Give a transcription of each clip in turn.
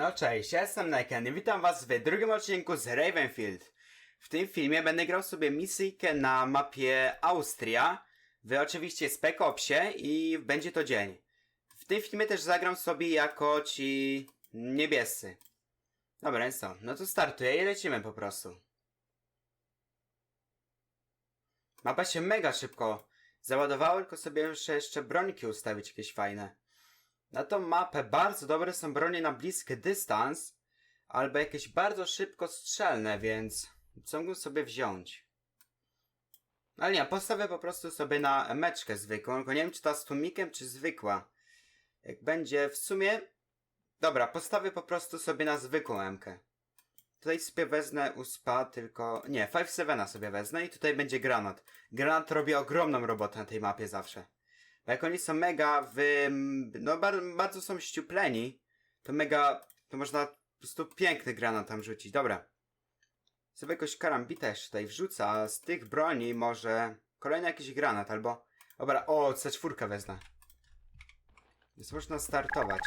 No cześć, jestem Neken i witam was w drugim odcinku z Ravenfield. W tym filmie będę grał sobie misyjkę na mapie Austria, w oczywiście Spec Opsie i będzie to dzień. W tym filmie też zagram sobie jako ci niebiescy. Dobra, więc co, no to startuję i lecimy po prostu. Mapa się mega szybko załadowała, tylko sobie muszę jeszcze brońki ustawić jakieś fajne. Na tą mapę bardzo dobre są bronie na bliski dystans, albo jakieś bardzo szybko strzelne, więc co mógłbym sobie wziąć? Ale nie, postawię po prostu sobie na emeczkę zwykłą, tylko nie wiem czy ta z tłumikiem, czy zwykła. Jak będzie w sumie... Dobra, postawię po prostu sobie na zwykłą emkę. Tutaj sobie wezmę uspa, tylko... Nie, 5-7 sobie wezmę i tutaj będzie granat. Granat robi ogromną robotę na tej mapie zawsze. Jak oni są mega w... No bar, bardzo są ściupleni, to mega... To można po prostu piękny granat tam rzucić. Dobra. Sobie jakoś karambita jeszcze tutaj wrzucę, a z tych broni może... Kolejny jakiś granat albo... Dobra, o, C4 wezmę. Więc można startować.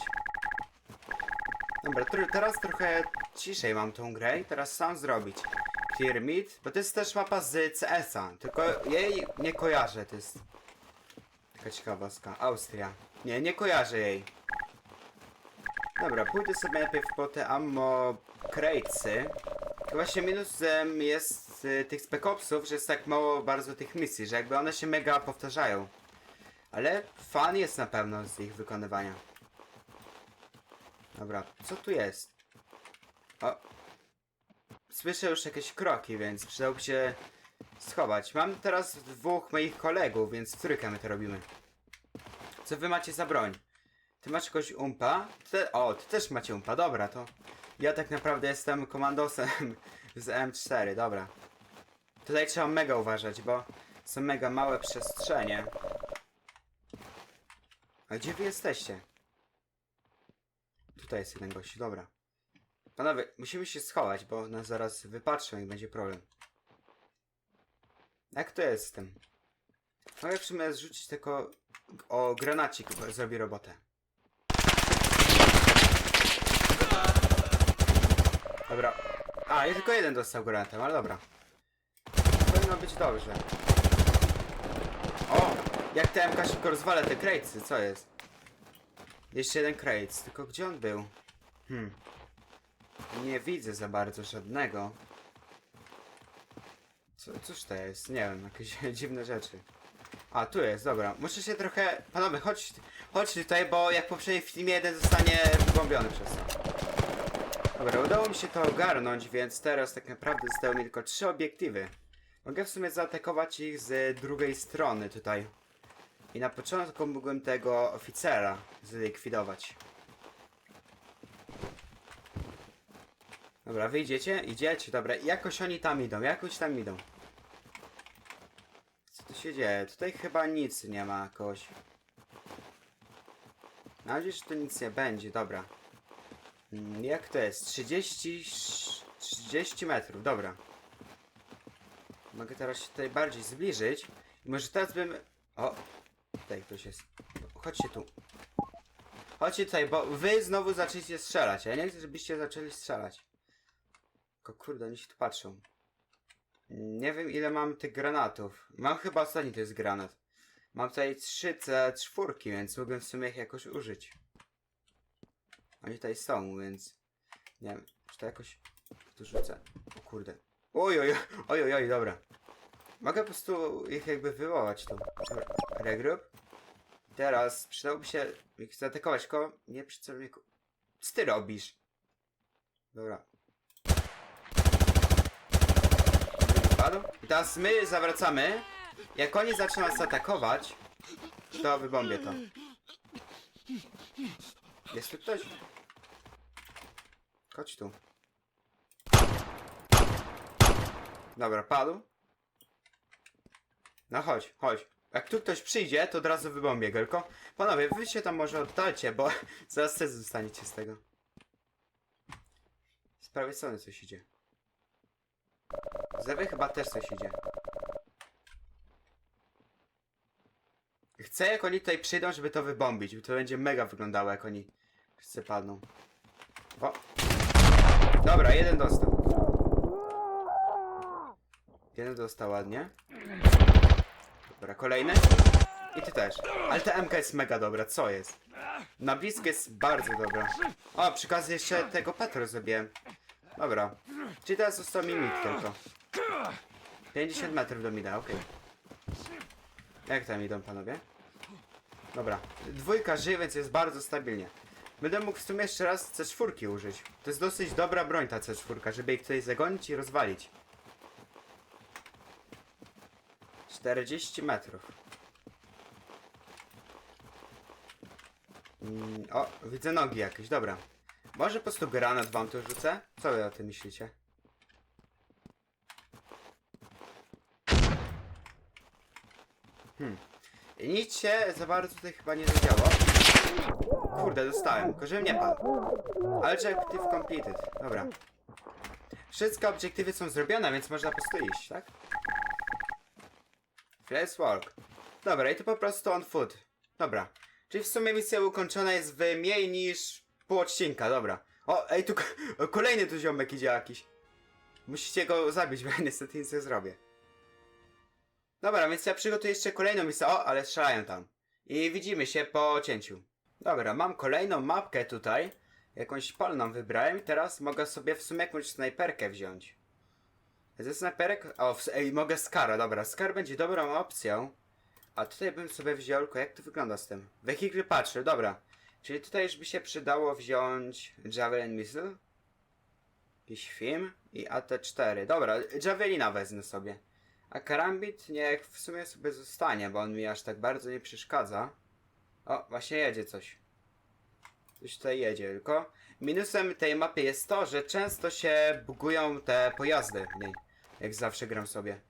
Dobra, teraz trochę ciszej mam tą grę i teraz sam zrobić. Clear bo to jest też mapa z CS-a, tylko jej nie kojarzę, to jest... Taka ciekawostka. Austria. Nie, nie kojarzę jej. Dobra, pójdę sobie najpierw po te ammo. To właśnie minusem jest y, tych spec opsów, że jest tak mało bardzo tych misji, że jakby one się mega powtarzają. Ale fan jest na pewno z ich wykonywania. Dobra, co tu jest? O. Słyszę już jakieś kroki, więc przydałoby się schować. Mam teraz dwóch moich kolegów, więc w trójkę my to robimy. Co wy macie za broń? Ty masz jakoś umpa? Ty, o, ty też macie umpa, dobra, to... Ja tak naprawdę jestem komandosem z M4, dobra. Tutaj trzeba mega uważać, bo są mega małe przestrzenie. A gdzie wy jesteście? Tutaj jest jeden gość, dobra. Panowie, musimy się schować, bo nas zaraz wypatrzą i będzie problem. Jak to jest z tym? Mogę w sumie zrzucić tylko o granacik, bo zrobi robotę. Dobra. A, i tylko jeden dostał granatem, ale dobra. Powinno być dobrze. O! Jak te MK szybko rozwala te cratesy, co jest? Jeszcze jeden crates, tylko gdzie on był? Hmm. Nie widzę za bardzo żadnego. Co, cóż to jest? Nie wiem, jakieś dziwne rzeczy. A, tu jest, dobra. Muszę się trochę... Panowie, chodź, chodź tutaj, bo jak w poprzednim filmie jeden zostanie wygłębiony przez to. Dobra, udało mi się to ogarnąć, więc teraz tak naprawdę zostały mi tylko trzy obiektywy. Mogę w sumie zaatakować ich z drugiej strony tutaj. I na początku mógłbym tego oficera zlikwidować. Dobra, wyjdziecie? Idziecie? Dobra, jakoś oni tam idą, jakoś tam idą. Się dzieje? Tutaj chyba nic nie ma jakoś. Mam nadzieję, że tu nic nie będzie, dobra. Mm, Jak to jest? 30... 30 metrów, dobra. Mogę teraz się tutaj bardziej zbliżyć. Może teraz bym... O! Tutaj ktoś jest. Chodźcie tu. Chodźcie tutaj, bo wy znowu zaczęliście strzelać. Ja nie chcę, żebyście zaczęli strzelać. Tylko kurde, oni się tu patrzą. Nie wiem ile mam tych granatów. Mam chyba ostatni to jest granat. Mam tutaj 3 C4, więc mógłbym w sumie ich jakoś użyć. Oni tutaj są, więc... Nie wiem, czy to jakoś... Tu rzucę. O kurde. Oj, oj, oj, oj, oj, dobra. Mogę po prostu ich jakby wywołać tu. Regroup. Teraz przydałoby się ich zaatakować, tylko nie przy celowniku. Co ty robisz? Dobra. Padł. I teraz my zawracamy. Jak oni zaczną nas atakować, to wybombię to. Jest tu ktoś? Chodź tu. Dobra, padł. No chodź, chodź. Jak tu ktoś przyjdzie, to od razu wybombię go, tylko panowie, wy się tam może oddalcie, bo zaraz też zostaniecie z tego. Z prawej strony coś idzie. Z lewej chyba też coś idzie. Chcę jak oni tutaj przyjdą, żeby to wybombić, bo to będzie mega wyglądało jak oni wszyscy padną. O, Dobra, jeden dostał. Jeden dostał ładnie. Dobra, kolejny. I ty też. Ale ta MK jest mega dobra, co jest? Na blisko jest bardzo dobra. O, przy jeszcze tego patrol zrobiłem. Dobra. Czyli teraz został mi mit tylko. 50 metrów do mida, okej. Jak tam idą panowie? Dobra. Dwójka żyje, więc jest bardzo stabilnie. Będę mógł w sumie jeszcze raz C4 użyć. To jest dosyć dobra broń ta C4, żeby ich tutaj zagonić i rozwalić. 40 metrów. Mm, o, widzę nogi jakieś, dobra. Może po prostu granat wam tu rzucę? Co wy o tym myślicie? Hmm. Nic się za bardzo tutaj chyba nie zadziało. Kurde, dostałem, tylko żebym nie padł. Objective completed. Dobra. Wszystkie obiektywy są zrobione, więc można po prostu iść, tak? Let's walk. Dobra, i to po prostu on foot. Dobra. Czyli w sumie misja ukończona jest w mniej niż pół odcinka, dobra. O, ej, tu kolejny tu ziomek idzie jakiś. Musicie go zabić, bo ja niestety nic nie zrobię. Dobra, więc ja przygotuję jeszcze kolejną misję. O, ale strzelają tam. I widzimy się po cięciu. Dobra, mam kolejną mapkę tutaj. Jakąś polną wybrałem. Teraz mogę sobie w sumie jakąś snajperkę wziąć. Ze snajperek... O, w... ej, mogę Skara, dobra. Skar będzie dobrą opcją. A tutaj bym sobie wziął, jak to wygląda z tym? Wehikl patrzy, dobra. Czyli tutaj już by się przydało wziąć Javelin Missile. Jakiś film i AT4. Dobra, Javelina wezmę sobie. A karambit niech w sumie sobie zostanie, bo on mi aż tak bardzo nie przeszkadza. O, właśnie jedzie coś. Coś tutaj jedzie, tylko minusem tej mapy jest to, że często się bugują te pojazdy w niej. Jak zawsze gram sobie.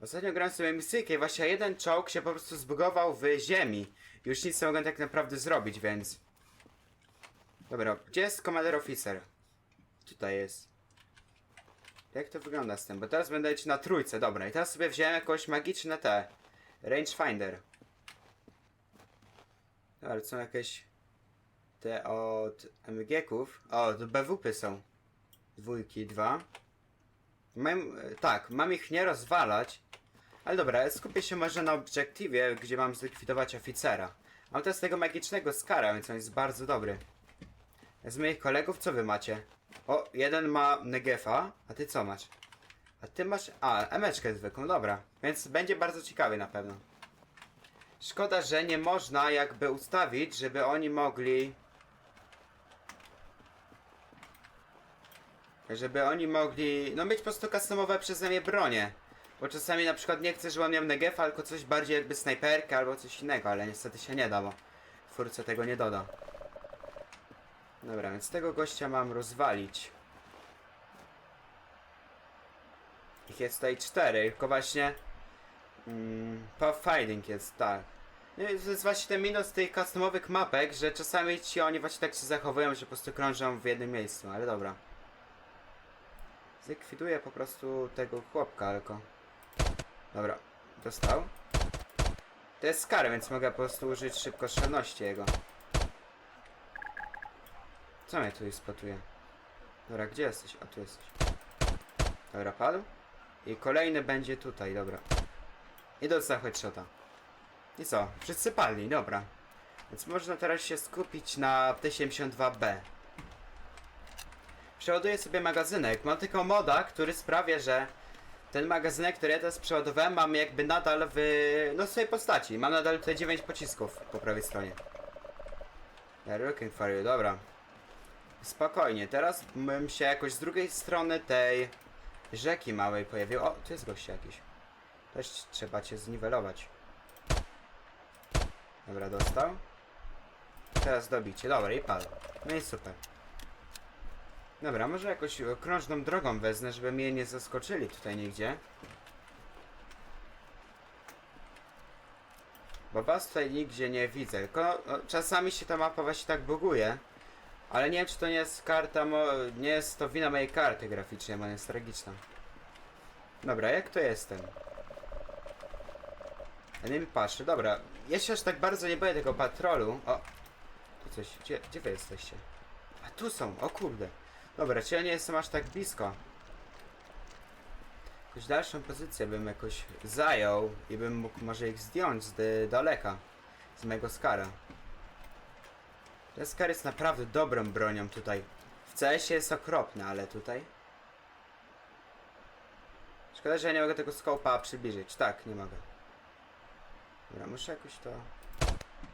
Ostatnio grałem sobie misyjkę i właśnie jeden czołg się po prostu zbugował w ziemi. Już nic nie mogłem tak naprawdę zrobić, więc... Dobra, gdzie jest Commander Officer? Tutaj jest. Jak to wygląda z tym? Bo teraz będę lecieć na trójce, dobra. I teraz sobie wziąłem jakąś magiczne te... Rangefinder. Ale są jakieś... Te od MG-ków. O, to BWP są. Dwójki, dwa. Mam, tak, mam ich nie rozwalać. Ale dobra, skupię się może na obiektywie, gdzie mam zlikwidować oficera. Mam też tego magicznego skara, więc on jest bardzo dobry. Z moich kolegów co wy macie? O, jeden ma Negefa, a ty co masz? A ty masz... A, emeczkę zwykłą, dobra. Więc będzie bardzo ciekawy na pewno. Szkoda, że nie można jakby ustawić, żeby oni mogli... Żeby oni mogli, no mieć po prostu customowe przeze mnie bronie. Bo czasami na przykład nie chcę, żeby on miał negefa, tylko coś bardziej jakby snajperkę albo coś innego, ale niestety się nie da, bo twórca tego nie doda. Dobra, więc tego gościa mam rozwalić. Ich jest tutaj cztery, tylko właśnie... Mm, Pathfinding jest, tak. No to jest właśnie ten minus tych customowych mapek, że czasami ci oni właśnie tak się zachowują, że po prostu krążą w jednym miejscu, ale dobra. Zlikwiduję po prostu tego chłopka, tylko... Dobra, dostał. To jest skary, więc mogę po prostu użyć szybkostrzelności jego. Co mnie tu spotuje? Dobra, gdzie jesteś? A tu jesteś. Dobra, padł. I kolejny będzie tutaj, dobra. I dostał headshota. I co? Wszyscy padli, dobra. Więc można teraz się skupić na T-72B. Przeładuję sobie magazynek. Mam tylko moda, który sprawia, że ten magazynek, który ja teraz przeładowałem, mam jakby nadal w no swojej postaci. Mam nadal te 9 pocisków po prawej stronie. They're looking for you, dobra. Spokojnie, teraz bym się jakoś z drugiej strony tej rzeki małej pojawił. O, tu jest gość jakiś. Też trzeba cię zniwelować. Dobra, dostał. Teraz dobicie. Dobra, i padł. No i super. Dobra, może jakoś okrążną drogą wezmę, żeby mnie nie zaskoczyli tutaj nigdzie. Bo was tutaj nigdzie nie widzę. Tylko no, czasami się ta mapa właśnie tak buguje. Ale nie wiem, czy to nie jest karta, mo- nie jest to wina mojej karty graficznej, bo ona jest tragiczna. Dobra, jak to jestem? Ja nie mi patrzy, dobra. Ja się aż tak bardzo nie boję tego patrolu. O, tu coś, gdzie, gdzie wy jesteście? A tu są, o kurde. Dobra, czyli ja nie jestem aż tak blisko. Jakąś dalszą pozycję bym jakoś zajął i bym mógł może ich zdjąć z d- daleka. Z mojego skara. Ten skar jest naprawdę dobrą bronią tutaj. W CS jest okropny, ale tutaj... Szkoda, że ja nie mogę tego skopa przybliżyć. Tak, nie mogę. Dobra, muszę jakoś to...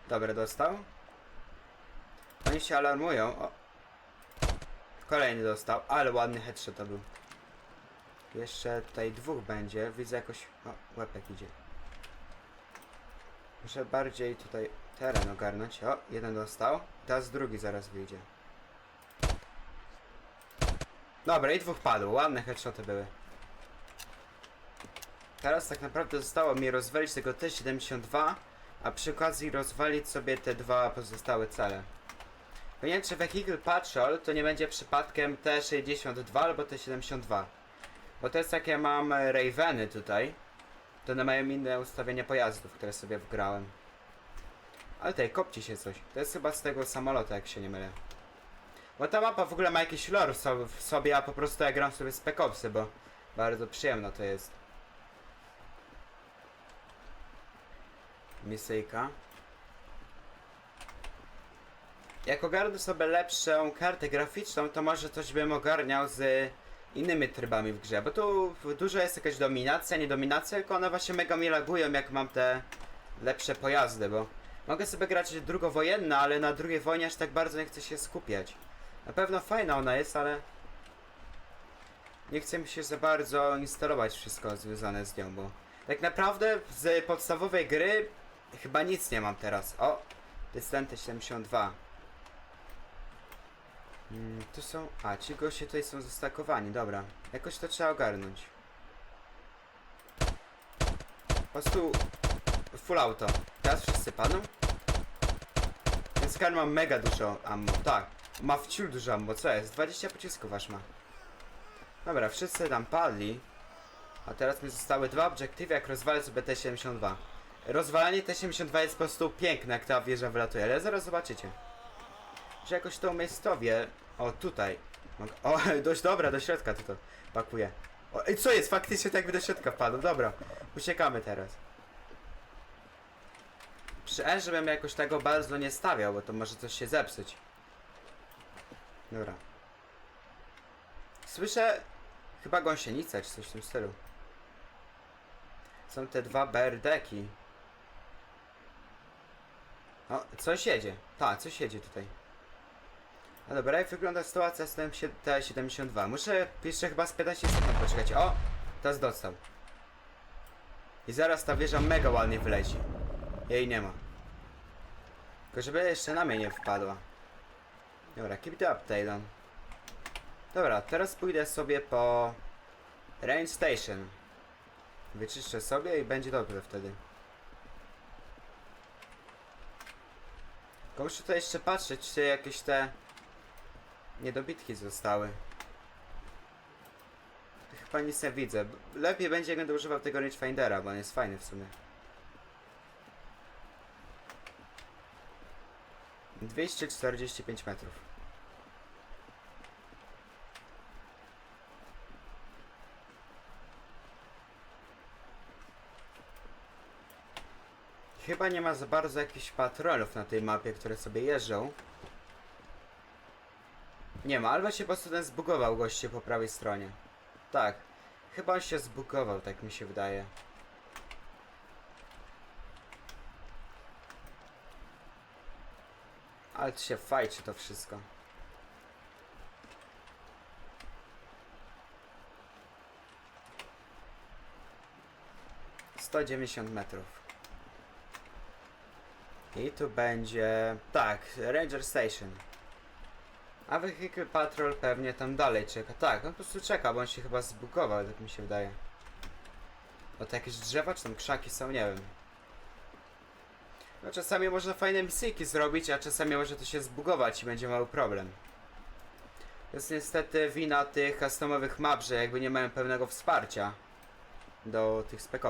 Dobra, dostał. Oni się alarmują. O. Kolejny dostał, ale ładny headshot to był. Jeszcze tutaj dwóch będzie. Widzę jakoś... O, łepek idzie. Muszę bardziej tutaj teren ogarnąć. O, jeden dostał. Teraz drugi zaraz wyjdzie. Dobra, i dwóch padło. Ładne headshoty były. Teraz tak naprawdę zostało mi rozwalić tego T-72, a przy okazji rozwalić sobie te dwa pozostałe cele. Nie wiem, czy Vehicle Patrol to nie będzie przypadkiem T-62 albo T-72. Bo to jest ja mam Raveny tutaj, to one mają inne ustawienia pojazdów, które sobie wgrałem. Ale tutaj kopci się coś. To jest chyba z tego samolotu, jak się nie mylę. Bo ta mapa w ogóle ma jakiś lore w so- w sobie, a po prostu ja gram sobie Spec Opsy, bo bardzo przyjemno to jest. Misyjka. Jak ogarnę sobie lepszą kartę graficzną, to może coś bym ogarniał z innymi trybami w grze, bo tu dużo jest jakaś dominacja, nie dominacja, tylko one właśnie mega mi lagują jak mam te lepsze pojazdy, bo mogę sobie grać drugowojenne, ale na drugiej wojnie aż tak bardzo nie chcę się skupiać. Na pewno fajna ona jest, ale nie chcę mi się za bardzo instalować wszystko związane z nią, bo tak naprawdę z podstawowej gry chyba nic nie mam teraz. O, ten T72. Mm, tu są. A, ci goście tutaj są zastakowani, dobra. Jakoś to trzeba ogarnąć. Po prostu. Full auto. Teraz wszyscy padną? Ten skar ma mega dużo ammo, tak. Ma wciul dużo ammo, co jest? 20 pocisków aż ma. Dobra, wszyscy tam padli. A teraz mi zostały dwa obiektywy, jak rozwalę sobie T72. Rozwalanie T72 jest po prostu piękne, jak ta wieża wylatuje, ale zaraz zobaczycie. Że jakoś to umiejscowię. O, tutaj. O, dość dobra, do środka to to pakuje. O, i co jest? Faktycznie tak jakby do środka wpadł. Dobra, uciekamy teraz. Przy E, żebym jakoś tego bardzo nie stawiał, bo to może coś się zepsuć. Dobra. Słyszę chyba gąsienicę czy coś w tym stylu. Są te dwa BRD-ki. O, coś jedzie. Tak, coś jedzie tutaj. No dobra, jak wygląda sytuacja z tym sie- T72? Muszę jeszcze chyba z 15 sekund poczekać. O! Teraz dostał. I zaraz ta wieża mega ładnie wyleci. Jej nie ma. Tylko żeby jeszcze na mnie nie wpadła. Dobra, keep the update on. Dobra, teraz pójdę sobie po Rain Station. Wyczyszczę sobie i będzie dobrze wtedy. Tylko muszę tutaj jeszcze patrzeć, czy jakieś te niedobitki zostały. Chyba nic nie widzę. Lepiej będzie, jak będę używał tego Rangefindera, bo on jest fajny w sumie. 245 metrów. Chyba nie ma za bardzo jakichś patrolów na tej mapie, które sobie jeżdżą. Nie ma, albo się po prostu ten zbugował goście po prawej stronie. Tak. Chyba on się zbugował, tak mi się wydaje. Ale się fajczy to wszystko. Sto dziewięćdziesiąt metrów. I tu będzie... Tak, Ranger Station. A Vehicle Patrol pewnie tam dalej czeka. Tak, on po prostu czeka, bo on się chyba zbugował, tak mi się wydaje. O, to jakieś drzewa czy tam krzaki są, nie wiem. No czasami można fajne misyjki zrobić, a czasami może to się zbugować i będzie mały problem. To jest niestety wina tych customowych map, że jakby nie mają pewnego wsparcia do tych spec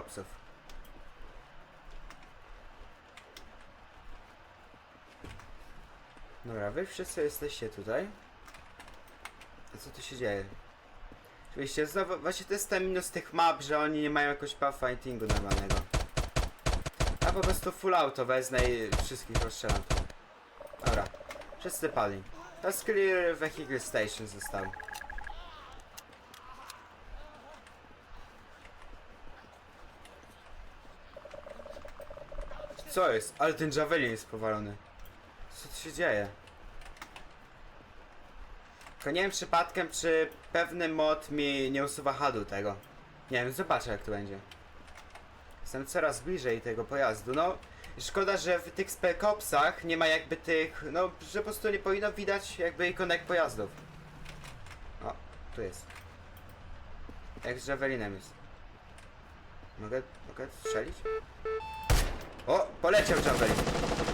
Dobra, wy wszyscy jesteście tutaj. Co tu się dzieje? Oczywiście, znowu, właśnie to jest ten minus tych map, że oni nie mają jakoś fightingu normalnego. A po prostu full auto wezmę i wszystkich rozstrzelam. Dobra, wszyscy pali. Jest clear vehicle station został. Co jest? Ale ten javelin jest powalony. Co tu się dzieje? Tylko nie wiem przypadkiem, czy pewny mod mi nie usuwa hadu tego. Nie wiem, zobaczę jak to będzie. Jestem coraz bliżej tego pojazdu. No, szkoda, że w tych spec opsach nie ma jakby tych, no, że po prostu nie powinno widać jakby ikonek pojazdów. O, tu jest. Jak z Javelinem jest. Mogę, mogę strzelić? O, poleciał Javelin.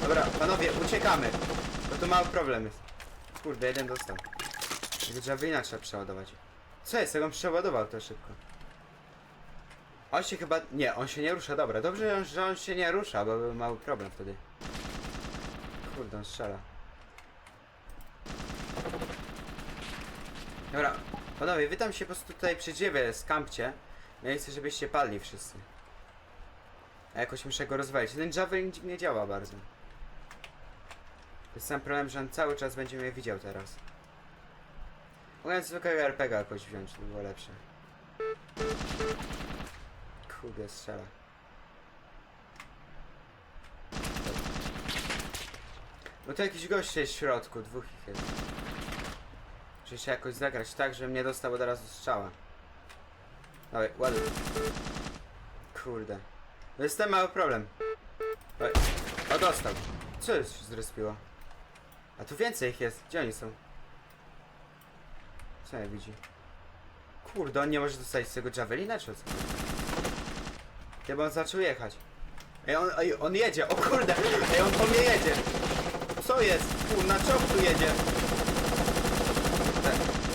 Dobra, panowie, uciekamy. Bo tu mały problem jest. Kurde, jeden dostał. Tego Javelina trzeba przeładować. Co jest? Jak on przeładował to szybko? On się chyba... Nie, on się nie rusza, dobra. Dobrze, że on się nie rusza, bo był mały problem wtedy. Kurde, on strzela. Dobra, panowie, wy tam się po prostu tutaj przy drzewie skampcie. Ja chcę, żebyście padli wszyscy. A jakoś muszę go rozwalić. Ten Javelin nie działa bardzo. To jest sam problem, że on cały czas będzie mnie widział teraz. Mogę zwykłego RPG jakoś wziąć, to by było lepsze. Kurde, strzela. Bo to jakiś gość jest w środku, dwóch ich jest. Muszę się jakoś zagrać tak, żebym nie dostał od razu strzała. Dawaj, ładuj. Kurde. To jest ten mały problem. Dawaj. O, dostał. Co jest się? A tu więcej ich jest. Gdzie oni są? Co ja widzi? Kurde, on nie może dostać z tego Javelina, czy co? Ja on zaczął jechać. Ej, on, ej, on jedzie, o kurde! Ej, on po mnie jedzie! Co jest? Kurna, czołg tu jedzie!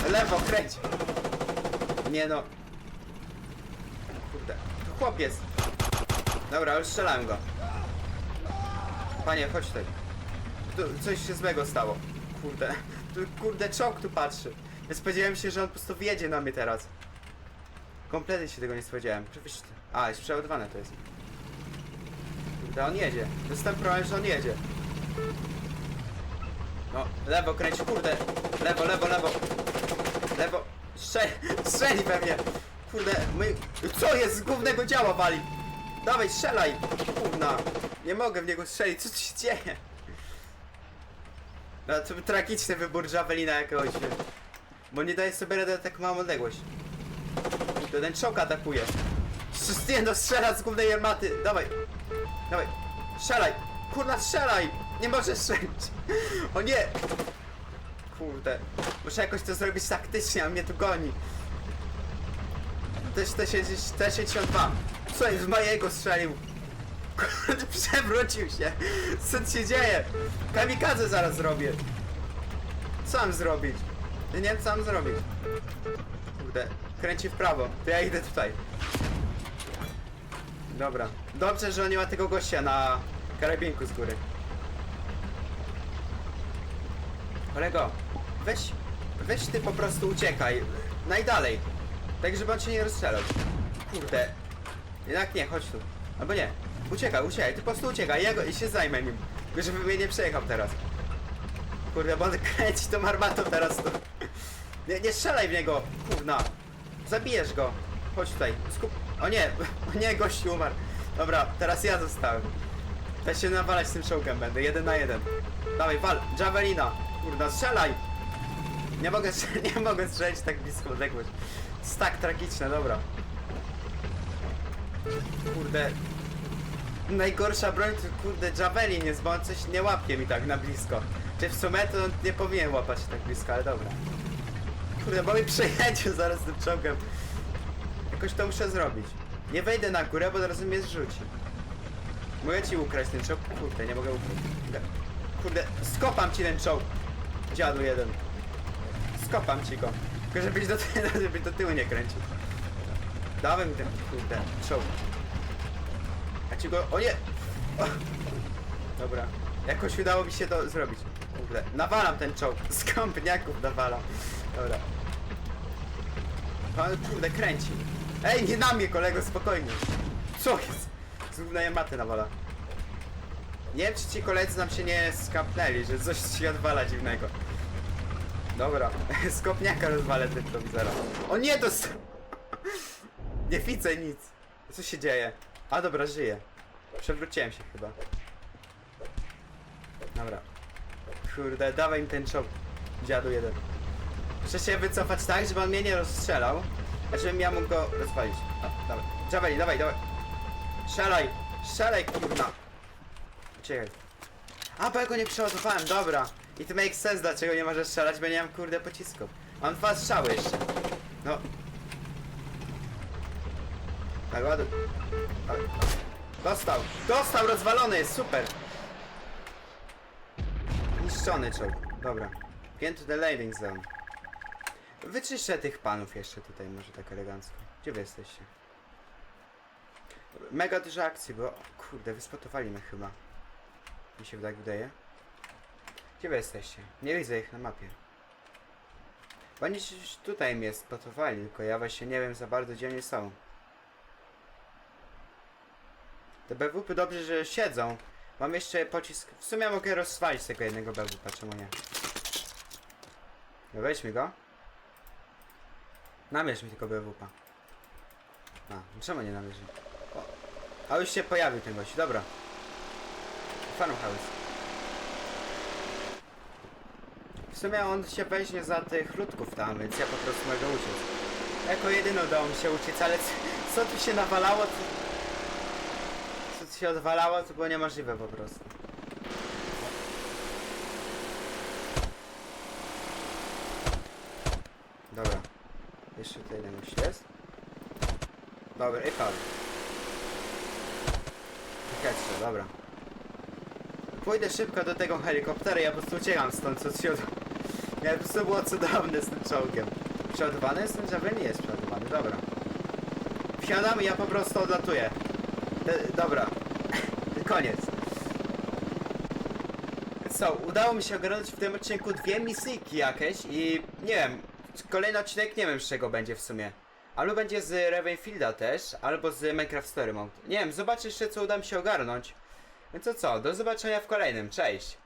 Le lewo, kręć! Nie no. Kurde, tu chłop jest. Dobra, ale strzelałem go. Panie, chodź tutaj. Tu coś się złego stało. Kurde, tu kurde czołg tu patrzy. Ja spodziewałem się, że on po prostu wjedzie na mnie teraz. Kompletnie się tego nie spodziewałem. Oczywiście. A, jest przeładowane to jest. Kurde, on jedzie. To jest ten problem, że on jedzie. No, lewo kręć, kurde. Lewo, lewo, lewo. Lewo. Strzel, strzeli we mnie. Kurde, my... Co jest? Z głównego działa wali. Dawaj, strzelaj. Kurna. Nie mogę w niego strzelić. Co tu się dzieje? No, to był tragiczny wybór Javelina jakiegoś. Bo nie daje sobie rady na tak małą odległość. To ten czok atakuje. Nie no, strzela z głównej armaty. Dawaj. Dawaj. Strzelaj. Kurna, strzelaj. Nie możesz strzelić. O nie. Kurde. Muszę jakoś to zrobić taktycznie, a mnie tu goni. Też T-62. Jest? W mojego strzelił. Kurde, przewrócił się. Co tu się dzieje? Kamikadze zaraz zrobię. Mam zrobić? Nie wiem mam zrobić. Kurde, kręci w prawo. To ja idę tutaj. Dobra. Dobrze, że nie ma tego gościa na karabinku z góry. Kolego, weź, weź ty po prostu uciekaj. Najdalej. Tak, żeby on cię nie rozstrzelał. Kurde. Jednak nie, chodź tu. Albo nie. Uciekaj, uciekaj, ty po prostu uciekaj, ja go, i się zajmę nim. Żeby mnie nie przejechał teraz. Kurde, bo on kręci tą armatą teraz tu. Nie, nie strzelaj w niego, kurna. Zabijesz go. Chodź tutaj, skup... O nie, o nie, gościu umarł. Dobra, teraz ja zostałem. Teraz się nawalać z tym czołgiem będę, jeden na jeden. Dawaj, wal, Javelina. Kurna, strzelaj. Nie mogę, nie mogę strzelić tak blisko odległość. Jest tak tragiczne, dobra. Kurde. Najgorsza broń to kurde Javelin jest, bo on coś nie łapie mi tak na blisko. Czy w sumie to nie powinien łapać tak blisko, ale dobra. Kurde, bo mi przejedzie zaraz tym czołgiem. Jakoś to muszę zrobić. Nie wejdę na górę, bo zaraz mnie zrzuci. Mogę ci ukraść ten czołg? Kurde, nie mogę ukraść. Kurde, skopam ci ten czołg. Dziadu jeden. Skopam ci go. Tylko żebyś do, tyłu, żebyś do tyłu nie kręcił. Dawaj mi ten kurde czołg. A ci go... O nie! Dobra. Jakoś udało mi się to zrobić. Kurde. Nawalam ten czołg. Z kompniaków nawalam. Dobra. Pan kurde kręci. Ej, nie na mnie kolego, spokojnie. Co jest? Znów na matę nawala. Nie wiem, czy ci koledzy nam się nie skapnęli, że coś się odwala dziwnego. Dobra, z kopniaka rozwalę tylko wizera. O nie, dost... Nie widzę nic. Co się dzieje? A dobra, żyję. Przewróciłem się chyba. Dobra. Kurde, dawaj mi ten czołg. Dziadu jeden. Muszę się wycofać tak, żeby on mnie nie rozstrzelał. A żebym ja mógł go rozwalić. A, dawaj. Dawaj, dawaj, dawaj. Strzelaj! Strzelaj, kurna! Czekaj. A, bo ja go nie przeładowałem, dobra. I to makes sense, dlaczego nie możesz strzelać, bo nie mam kurde pocisków. Mam dwa strzały jeszcze. No. Tak. Dawaj. Dostał! Dostał! Rozwalony jest, super! Niszczony czołg. Dobra. Get to the landing zone. Wyczyszczę tych panów jeszcze tutaj, może tak elegancko. Gdzie wy jesteście? Mega dużo akcji, bo... Kurde, wyspotowali mnie chyba. Mi się tak wydaje. Gdzie wy jesteście? Nie widzę ich na mapie. Bo oni tutaj mnie spotowali, tylko ja właśnie nie wiem za bardzo gdzie oni są. Te BWP dobrze, że siedzą. Mam jeszcze pocisk. W sumie mogę rozwalić tego jednego BWP, czemu nie? No weźmy go. Namierz mi tylko BWP. A, no czemu nie namierzy? O, a już się pojawił ten gość, dobra. Farmhouse. W sumie on się weźmie za tych ludków tam, więc ja po prostu mogę uciec. Jako jedyny udało mi się uciec, ale co tu się nawalało. Się odwalało, to było niemożliwe po prostu. Dobra. Jeszcze tutaj jeden gość jest. Dobra, i padł. Headshot, dobra. Pójdę szybko do tego helikoptera, ja po prostu uciekam stąd, co się od... Ja po prostu było cudowne z tym czołgiem. Przeładowany jest ten? Nie jest przeładowany, dobra. Wsiadam i ja po prostu odlatuję. Dobra. Koniec. Co, udało mi się ogarnąć w tym odcinku dwie misyjki jakieś i nie wiem, kolejny odcinek nie wiem z czego będzie w sumie. Albo będzie z Ravenfielda też, albo z Minecraft Story Mode. Nie wiem, zobaczę jeszcze co uda mi się ogarnąć. Więc to co, do zobaczenia w kolejnym, cześć!